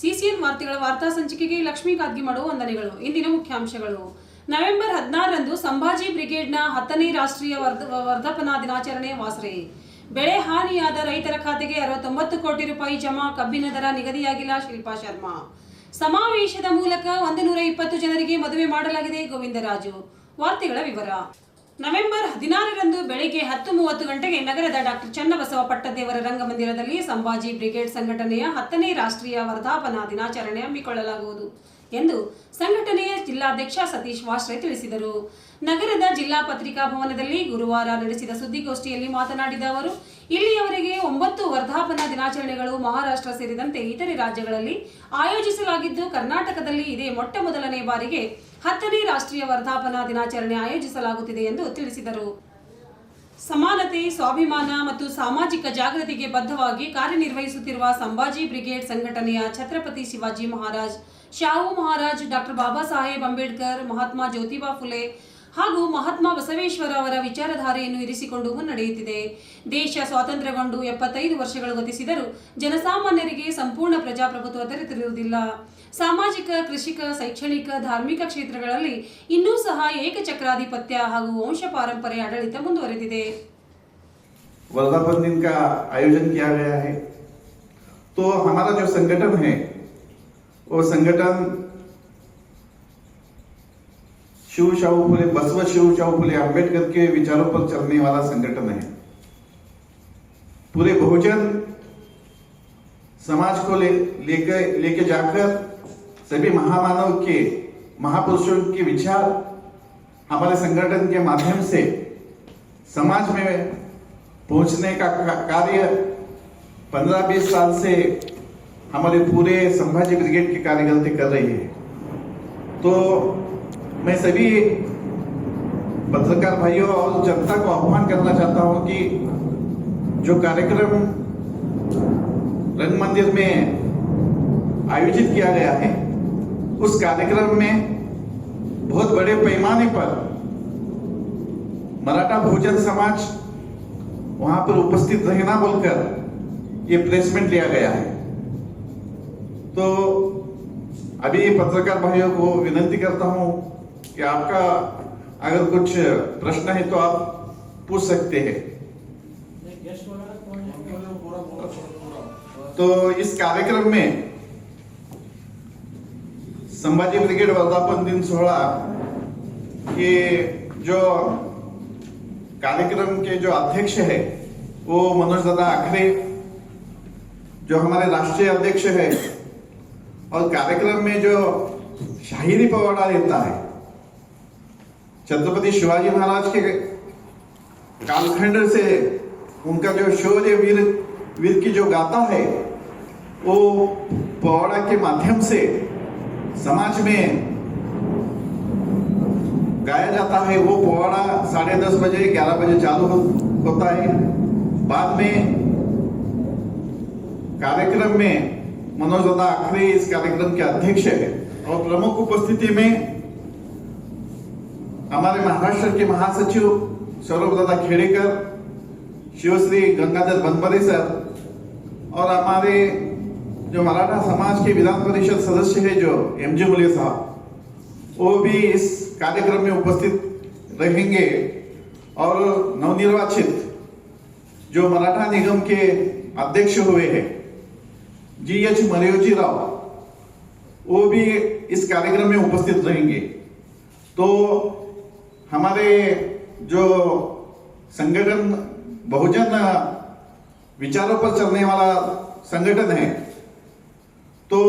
CCN ವಾರ್ತೆಗಳ ವಾರ್ತಾ ಸಂಚಿಕೆಗೆ ಲಕ್ಷ್ಮೀ ಕಾದ್ಗಿಮಡು ವಂದನೆಗಳು. ಇಂದಿನ ಮುಖ್ಯಾಂಶಗಳು. ನವೆಂಬರ್ ಹದಿನಾರರಂದು ಸಂಭಾಜಿ ಬ್ರಿಗೇಡ್ನ ಹತ್ತನೇ ರಾಷ್ಟ್ರೀಯ ವರ್ಧ- ವರ್ಧಪನಾ ದಿನಾಚರಣೆ ವಾಸರೆ. ಬೆಳೆ ಹಾನಿಯಾದ ರೈತರ ಖಾತೆಗೆ ಅರವತ್ತೊಂಬತ್ತು ಕೋಟಿ ರೂಪಾಯಿ ಜಮಾ ಕಬ್ಬಿನ ದರ ನಿಗದಿಯಾಗಿಲ್ಲ ಶಿಲ್ಪಾ ಶರ್ಮಾ. ಸಮಾವೇಶದ ಮೂಲಕ ಒಂದು ನೂರ ಇಪ್ಪತ್ತು ಜನರಿಗೆ ಮದುವೆ ಮಾಡಲಾಗಿದೆ ಗೋವಿಂದರಾಜು. ವಾರ್ತೆಗಳ ವಿವರ. ನವೆಂಬರ್ ಹದಿನಾರರಂದು ಬೆಳಗ್ಗೆ ಹತ್ತು ಮೂವತ್ತು ಗಂಟೆಗೆ ನಗರದ ಡಾಕ್ಟರ್ ಚನ್ನಬಸವ ಪಟ್ಟದೇವರ ರಂಗಮಂದಿರದಲ್ಲಿ ಸಂಭಾಜಿ ಬ್ರಿಗೇಡ್ ಸಂಘಟನೆಯ ಹತ್ತನೇ ರಾಷ್ಟ್ರೀಯ ವರ್ಧಾಪನಾ ದಿನಾಚರಣೆ ಹಮ್ಮಿಕೊಳ್ಳಲಾಗುವುದು. ಎಂದು ಸಂಘಟನೆಯ ಜಿಲ್ಲಾಧ್ಯಕ್ಷ ಸತೀಶ್ ವಾಶ್ರೆ ತಿಳಿಸಿದರು. ನಗರದ ಜಿಲ್ಲಾ ಪತ್ರಿಕಾ ಭವನದಲ್ಲಿ ಗುರುವಾರ ನಡೆಸಿದ ಸುದ್ದಿಗೋಷ್ಠಿಯಲ್ಲಿ ಮಾತನಾಡಿದ ಅವರು, ಇಲ್ಲಿಯವರೆಗೆ ಒಂಬತ್ತು ವರ್ಧಾಪನಾ ದಿನಾಚರಣೆಗಳು ಮಹಾರಾಷ್ಟ್ರ ಸೇರಿದಂತೆ ಇತರೆ ರಾಜ್ಯಗಳಲ್ಲಿ ಆಯೋಜಿಸಲಾಗಿದ್ದು ಕರ್ನಾಟಕದಲ್ಲಿ ಇದೇ ಮೊಟ್ಟ ಮೊದಲನೇ ಬಾರಿಗೆ ಹತ್ತನೇ ರಾಷ್ಟ್ರೀಯ ವರ್ಧಾಪನಾ ದಿನಾಚರಣೆ ಆಯೋಜಿಸಲಾಗುತ್ತಿದೆ ಎಂದು ತಿಳಿಸಿದರು. ಸಮಾನತೆ, ಸ್ವಾಭಿಮಾನ ಮತ್ತು ಸಾಮಾಜಿಕ ಜಾಗೃತಿಗೆ ಬದ್ಧವಾಗಿ ಕಾರ್ಯನಿರ್ವಹಿಸುತ್ತಿರುವ ಸಂಭಾಜಿ ಬ್ರಿಗೇಡ್ ಸಂಘಟನೆಯ ಛತ್ರಪತಿ ಶಿವಾಜಿ ಮಹಾರಾಜ್ ಶಾಹು ಮಹಾರಾಜ್ ಡಾಕ್ಟರ್ ಬಾಬಾ ಸಾಹೇಬ್ ಅಂಬೇಡ್ಕರ್ ಮಹಾತ್ಮ ಜ್ಯೋತಿಬಾ ಫುಲೆ ಹಾಗೂ ಮಹಾತ್ಮ ಬಸವೇಶ್ವರ ಅವರ ವಿಚಾರಧಾರೆಯನ್ನು ಇರಿಸಿಕೊಂಡು ಮುನ್ನಡೆಯುತ್ತಿದೆ ದೇಶ ಸ್ವಾತಂತ್ರ್ಯಗೊಂಡು ಎಪ್ಪತ್ತೈದು ವರ್ಷಗಳು ಗತಿಸಿದರೂ ಜನಸಾಮಾನ್ಯರಿಗೆ ಸಂಪೂರ್ಣ ಪ್ರಜಾಪ್ರಭುತ್ವ ದೊರೆತಿರುವುದಿಲ್ಲ ಸಾಮಾಜಿಕ ಕೃಷಿಕ ಶೈಕ್ಷಣಿಕ ಧಾರ್ಮಿಕ ಕ್ಷೇತ್ರಗಳಲ್ಲಿ ಇನ್ನೂ ಸಹ ಏಕಚಕ್ರಾಧಿಪತ್ಯ ಹಾಗೂ ವಂಶ ಪಾರಂಪರೆ ಆಡಳಿತ ಮುಂದುವರೆದಿದೆ वर्धापन दिन का आयोजन किया गया है तो हमारा जो संगठन है वो संगठन शिव शाहू फुले बसव शिव शाहू फुले अंबेडकर के विचारों पर चलने वाला संगठन है। पूरे बहुजन समाज को ले लेकर लेके जाकर सभी महामानव के, महापुरुषों के विचार हमारे संगठन के माध्यम से समाज में पहुँचने का- कार्य पंद्रह बीस साल से हमारे पूरे संभाजी ब्रिगेड के कार्यकर्ता कर रही है। तो मैं सभी पत्रकार भाइयों और जनता को आह्वान करना चाहता हूँ कि जो कार्यक्रम रंग मंदिर में आयोजित किया गया है, उस कार्यक्रम में बहुत बड़े पैमाने पर मराठा बहुजन समाज वहाँ पर उपस्थित रहना बोलकर ये प्लेसमेंट लिया गया है। तो अभी पत्रकार भाइयों को विनंती करता हूँ कि आपका अगर कुछ प्रश्न है तो आप पूछ सकते हैं। तो इस कार्यक्रम में संभाजी ब्रिगेड वर्धापन दिन सोहळा के जो कार्यक्रम के जो अध्यक्ष है, वो मनोज दादा आखरे, जो हमारे राष्ट्रीय अध्यक्ष है और कार्यक्रम में जो शाहिरी पवाड़ा देता है छत्रपति शिवाजी महाराज के कालखंड से उनका जो शौर्य वीर वीर की जो गाथा है वो पवाड़ा के माध्यम से समाज में गाया जाता है। वो पवाड़ा साढ़े दस बजे ग्यारह बजे चालू हो, होता है। बाद में कार्यक्रम में मनोज दादा आखरे इस कार्यक्रम के अध्यक्ष है और प्रमुख उपस्थिति में हमारे महाराष्ट्र के महासचिव सौरभ दादा खेड़ेकर, शिवश्री गंगाधर बनबरे सर और हमारे जो मराठा समाज के विधान परिषद सदस्य है जो एम जी मुले साहब, वो भी इस कार्यक्रम में उपस्थित रहेंगे। और नवनिर्वाचित जो मराठा निगम के अध्यक्ष हुए हैं जी एच मरियोजी राव वो भी इस कार्यक्रम में उपस्थित रहेंगे। तो हमारे जो संगठन, बहुजन विचारों पर चलने वाला संगठन है तो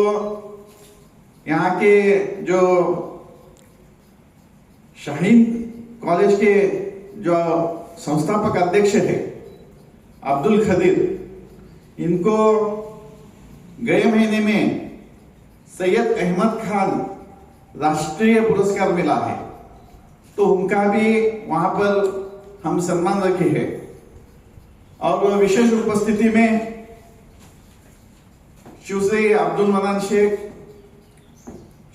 यहाँ के जो शाहीन कॉलेज के जो संस्थापक अध्यक्ष है, अब्दुल खदीर, इनको गए महीने में सैयद अहमद खान राष्ट्रीय पुरस्कार मिला है। तो उनका भी वहाँ पर हम सम्मान रखे हैं। और विशेष उपस्थिति में शिवश्री अब्दुल मनान शेख,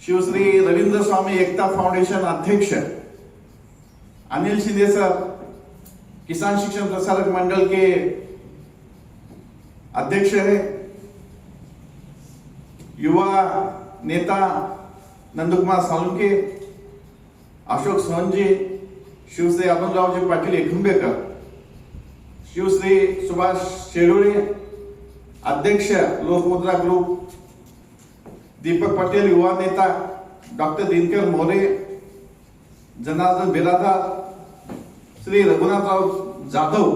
शिवश्री रवींद्र स्वामी एकता फाउंडेशन अध्यक्ष, अनिल शिंदे सर, किसान शिक्षण प्रसारक मंडल के अध्यक्ष है। युवा नेता नंदकुमार सालुंके अशोक सोनजी शिवश्री अरुणरावजी पाटील एकंबेकर शिवश्री सुभाष शेडोळे अध्यक्ष लोकमुद्रा ग्रुप दीपक पटेल युवा नेता डॉक्टर दिनकर मोरे जनार्दन बिरादार श्री रघुनाथराव जाधव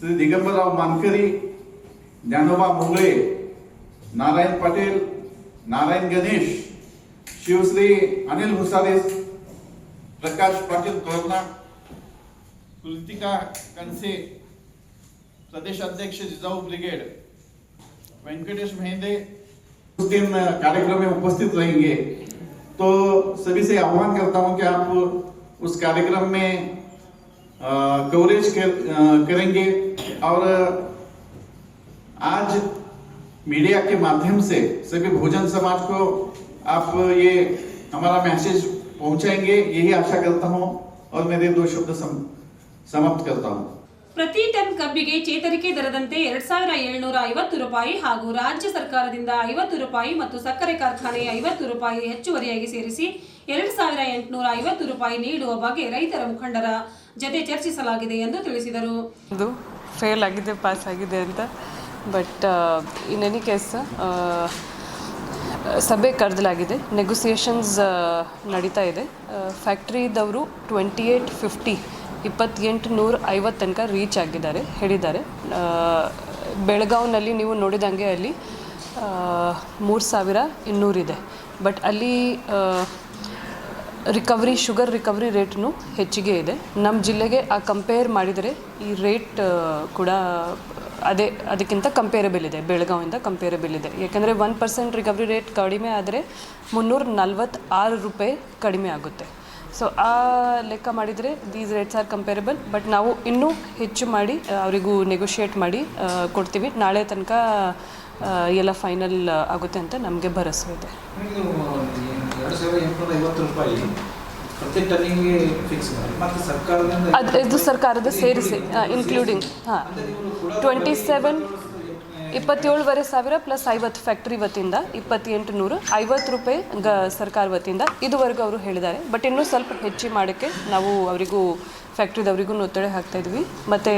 श्री दिगंबरराव मानकरी ज्ञानोबा मुंगळे नारायण पाटील नारायण गणेश शिवश्री अनिल भुसारे प्रकाश पाटील तोरणा कृतिका कनसे प्रदेश अध्यक्ष जिजाऊ ब्रिगेड वेंकटेश मेहंदे उस दिन कार्यक्रम में उपस्थित रहेंगे। तो सभी से आह्वान करता हूँ कि आप उस कार्यक्रम में कवरेज कर, करेंगे। और आज मीडिया के माध्यम से सभी भोजन समाज को आप ये हमारा मैसेज पहुंचाएंगे यही आशा करता हूं और मेरे दो शब्द सम, समाप्त करता हूं ಪ್ರತಿ ಟನ್ ಕಬ್ಬಿಗೆ ಚೇತರಿಕೆ ದರದಂತೆ ಎರಡ್ ಸಾವಿರ ಏಳ್ನೂರ ಐವತ್ತು ರೂಪಾಯಿ ಹಾಗೂ ರಾಜ್ಯ ಸರ್ಕಾರದಿಂದ ಐವತ್ತು ರೂಪಾಯಿ ಮತ್ತು ಸಕ್ಕರೆ ಕಾರ್ಖಾನೆ ಐವತ್ತು ರೂಪಾಯಿ ಹೆಚ್ಚುವರಿಯಾಗಿ ಸೇರಿಸಿ ಎರಡ್ ಸಾವಿರ ಎಂಟುನೂರ ಐವತ್ತು ರೂಪಾಯಿ ನೀಡುವ ಬಗ್ಗೆ ರೈತರ ಮುಖಂಡರ ಜತೆ ಚರ್ಚಿಸಲಾಗಿದೆ ಎಂದು ತಿಳಿಸಿದರು ಅದು ಫೇಲ್ ಆಗಿದೆ ಪಾಸ್ ಆಗಿದೆ ಅಂತ ಬಟ್ ಇನ್ ಎನಿ ಕೇಸ್ ಸಭೆ ಕರೆದಲಾಗಿದೆ. ನೆಗೋಸಿಯೇಷನ್ಸ್ ನಡೀತಾ ಇದೆ. ಫ್ಯಾಕ್ಟ್ರಿದವರು ಟ್ವೆಂಟಿ ಏಯ್ಟ್ ಫಿಫ್ಟಿ ಇಪ್ಪತ್ತೆಂಟು ನೂರ ಐವತ್ತು ತನಕ ರೀಚ್ ಆಗಿದ್ದಾರೆ ಹೇಳಿದ್ದಾರೆ. ಆ, ಬೆಳಗಾವ್ನಲ್ಲಿ ನೀವು ನೋಡಿದಂಗೆ ಅಲ್ಲಿ ಮೂರು ಸಾವಿರ ಇನ್ನೂರಿದೆ. ಬಟ್ ಅಲ್ಲಿ ರಿಕವರಿ ಶುಗರ್ ರಿಕವರಿ ರೇಟ್ನು ಹೆಚ್ಚಿಗೆ ಇದೆ. ನಮ್ಮ ಜಿಲ್ಲೆಗೆ ಆ ಕಂಪೇರ್ ಮಾಡಿದರೆ ಈ ರೇಟ್ ಕೂಡ ಅದೇ ಅದಕ್ಕಿಂತ ಕಂಪೇರಬಲ್ ಇದೆ ಬೆಳಗಾವಿಂದ ಕಂಪೇರಬಲ್ ಇದೆ. ಯಾಕೆಂದರೆ ಒನ್ ಪರ್ಸೆಂಟ್ ರಿಕವರಿ ರೇಟ್ ಕಡಿಮೆ ಆದರೆ ಮುನ್ನೂರ ನಲ್ವತ್ತಾರು ರೂಪಾಯಿ ಕಡಿಮೆ ಆಗುತ್ತೆ. ಸೊ ಆ ಲೆಕ್ಕ ಮಾಡಿದರೆ these rates are comparable but ನಾವು ಇನ್ನೂ ಹೆಚ್ಚು ಮಾಡಿ ಅವರಿಗೂ ನೆಗೋಷಿಯೇಟ್ ಮಾಡಿ ಕೊಡ್ತೀವಿ. ನಾಳೆ ತನಕ ಎಲ್ಲ ಫೈನಲ್ ಆಗುತ್ತೆ ಅಂತ ನಮಗೆ ಭರವಸೆ ಇದೆ. ಅದು ಇದು ಸರ್ಕಾರದ ಸೇರಿಸಿ ಇನ್ಕ್ಲೂಡಿಂಗ್ ಹಾಂ. ಟ್ವೆಂಟಿ ಸೆವೆನ್ ಇಪ್ಪತ್ತೇಳುವರೆ ಸಾವಿರ ಪ್ಲಸ್ ಐವತ್ತು ಫ್ಯಾಕ್ಟ್ರಿ ವತಿಯಿಂದ ಇಪ್ಪತ್ತೆಂಟು ನೂರು ಐವತ್ತು ರೂಪಾಯಿ ಗ ಸರ್ಕಾರ ವತಿಯಿಂದ ಇದುವರೆಗೂ ಅವರು ಹೇಳಿದ್ದಾರೆ. ಬಟ್ ಇನ್ನೂ ಸ್ವಲ್ಪ ಹೆಚ್ಚು ಮಾಡೋಕ್ಕೆ ನಾವು ಅವರಿಗೂ ಫ್ಯಾಕ್ಟ್ರಿದವರಿಗೂ ಒತ್ತಡ ಹಾಕ್ತಾ ಇದ್ವಿ. ಮತ್ತು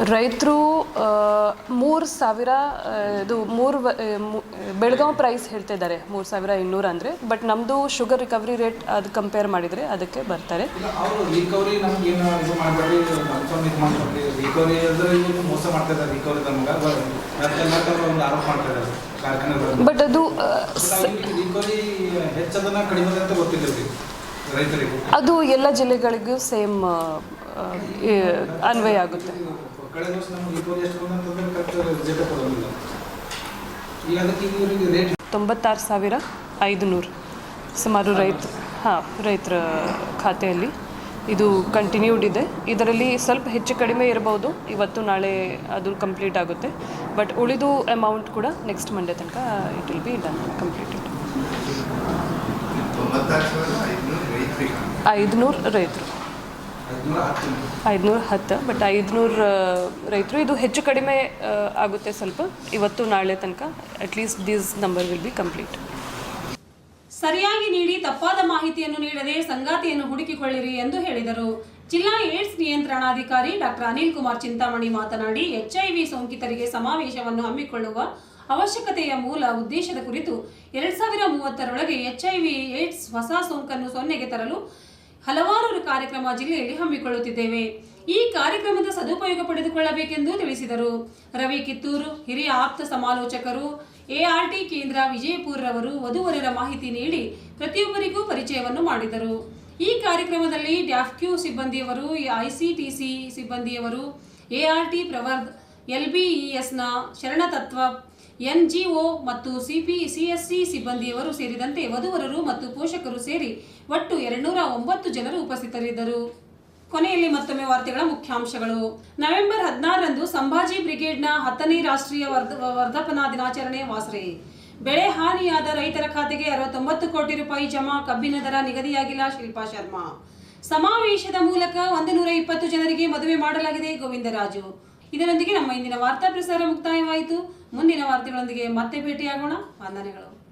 ರೈತರ ಮೂರು ಸಾವಿರ ಇದು ಮೂರು ಬೆಳಗಾವಿ ಪ್ರೈಸ್ ಹೇಳ್ತಾ ಇದ್ದಾರೆ ಮೂರು ಸಾವಿರ ಇನ್ನೂರು ಅಂದರೆ. ಬಟ್ ನಮ್ಮದು ಶುಗರ್ ರಿಕವರಿ ರೇಟ್ ಅದು ಕಂಪೇರ್ ಮಾಡಿದರೆ ಅದಕ್ಕೆ ಬರ್ತಾರೆ. ಬಟ್ ಅದು ಅದು ಎಲ್ಲ ಜಿಲ್ಲೆಗಳಿಗೂ ಸೇಮ್ ಅನ್ವಯ ಆಗುತ್ತೆ. ತೊಂಬತ್ತಾರು ಸಾವಿರ ಐದುನೂರು. ಸುಮಾರು ರೈತ ಹಾಂ ರೈತರ ಖಾತೆಯಲ್ಲಿ ಇದು ಕಂಟಿನ್ಯೂಡ್ ಇದೆ. ಇದರಲ್ಲಿ ಸ್ವಲ್ಪ ಹೆಚ್ಚು ಕಡಿಮೆ ಇರಬಹುದು ಇವತ್ತು ನಾಳೆ ಅದು ಕಂಪ್ಲೀಟ್ ಆಗುತ್ತೆ. ಬಟ್ ಉಳಿದು ಅಮೌಂಟ್ ಕೂಡ ನೆಕ್ಸ್ಟ್ ಮಂಡೇ ತನಕ it will be done completed ಐದುನೂರು ರೈತರು. ಐದುನೂರ ಹತ್ತು ಬಟ್ ಐದುನೂರು ರೈತರು, ಇದು ಹೆಚ್ಚು ಕಡಿಮೆ ಆಗುತ್ತೆ ಸ್ವಲ್ಪ. ಇವತ್ತು, ನಾಳೆ ತನಕ at least this number will be complete ಸರಿಯಾಗಿ ನೀಡಿ, ತಪ್ಪಾದ ಮಾಹಿತಿಯನ್ನು ನೀಡದೆ ಸಂಗಾತಿಯನ್ನು ಹುಡುಕಿಕೊಳ್ಳಿರಿ ಎಂದು ಹೇಳಿದರು. ಜಿಲ್ಲಾ ಏಡ್ಸ್ ನಿಯಂತ್ರಣಾಧಿಕಾರಿ ಡಾಕ್ಟರ್ ಅನಿಲ್ ಕುಮಾರ್ ಚಿಂತಾಮಣಿ ಮಾತನಾಡಿ, ಎಚ್ಐವಿ ಸೋಂಕಿತರಿಗೆ ಸಮಾವೇಶವನ್ನು ಹಮ್ಮಿಕೊಳ್ಳುವ ಅವಶ್ಯಕತೆಯ ಮೂಲ ಉದ್ದೇಶದ ಕುರಿತು ಎರಡ್ ಸಾವಿರ ಮೂವತ್ತರೊಳಗೆ ಎಚ್ಐವಿ ಏಡ್ಸ್ ಹೊಸ ಸೋಂಕನ್ನು ಸೊನ್ನೆಗೆ ತರಲು ಹಲವಾರು ಕಾರ್ಯಕ್ರಮ ಜಿಲ್ಲೆಯಲ್ಲಿ ಹಮ್ಮಿಕೊಳ್ಳುತ್ತಿದ್ದೇವೆ. ಈ ಕಾರ್ಯಕ್ರಮದ ಸದುಪಯೋಗ ಪಡೆದುಕೊಳ್ಳಬೇಕೆಂದು ತಿಳಿಸಿದರು. ರವಿ ಕಿತ್ತೂರು, ಹಿರಿಯ ಆಪ್ತ ಸಮಾಲೋಚಕರು ಎಆರ್ಟಿ ಕೇಂದ್ರ ವಿಜಯಪುರರವರು ವಧುವರರ ಮಾಹಿತಿ ನೀಡಿ ಪ್ರತಿಯೊಬ್ಬರಿಗೂ ಪರಿಚಯವನ್ನು ಮಾಡಿದರು. ಈ ಕಾರ್ಯಕ್ರಮದಲ್ಲಿ ಡ್ಯಾಫ್ಕ್ಯೂ ಸಿಬ್ಬಂದಿಯವರು ಐಸಿಟಿಸಿ ಸಿಬ್ಬಂದಿಯವರು ಎಆರ್ಟಿ ಪ್ರವರ್ಧ ಎಲ್ಬಿಇಎಸ್ನ ಶರಣತತ್ವ ಎನ್ಜಿಒ ಮತ್ತು ಸಿಪಿ ಸಿಎಸ್ಸಿ ಸಿಬ್ಬಂದಿಯವರು ಸೇರಿದಂತೆ ವಧುವರರು ಮತ್ತು ಪೋಷಕರು ಸೇರಿ ಒಟ್ಟು ಎರಡ್ನೂರ ಒಂಬತ್ತು ಜನರು ಉಪಸ್ಥಿತರಿದ್ದರು. ಕೊನೆಯಲ್ಲಿ ಮತ್ತೊಮ್ಮೆ ವಾರ್ತೆಗಳ ಮುಖ್ಯಾಂಶಗಳು. ನವೆಂಬರ್ ಹದಿನಾರರಂದು ಸಂಭಾಜಿ ಬ್ರಿಗೇಡ್ನ ಹತ್ತನೇ ರಾಷ್ಟ್ರೀಯ ವರ್ಧ, ವರ್ಧಪನಾ ದಿನಾಚರಣೆ ವಾಸರೆ. ಬೆಳೆ ಹಾನಿಯಾದ ರೈತರ ಖಾತೆಗೆ ಅರವತ್ತೊಂಬತ್ತು ಕೋಟಿ ರೂಪಾಯಿ ಜಮಾ, ಕಬ್ಬಿನ ದರ ನಿಗದಿಯಾಗಿಲ್ಲ ಶಿಲ್ಪಾ ಶರ್ಮಾ. ಸಮಾವೇಶದ ಮೂಲಕ ಒಂದು ನೂರ ಇಪ್ಪತ್ತು ಜನರಿಗೆ ಮದುವೆ ಮಾಡಲಾಗಿದೆ ಗೋವಿಂದರಾಜು. ಇದರೊಂದಿಗೆ ನಮ್ಮ ಇಂದಿನ ವಾರ್ತಾ ಪ್ರಸಾರ ಮುಕ್ತಾಯವಾಯಿತು. ಮುಂದಿನ ವಾರ್ತೆಗಳೊಂದಿಗೆ ಮತ್ತೆ ಭೇಟಿಯಾಗೋಣ. ವಂದನೆಗಳು.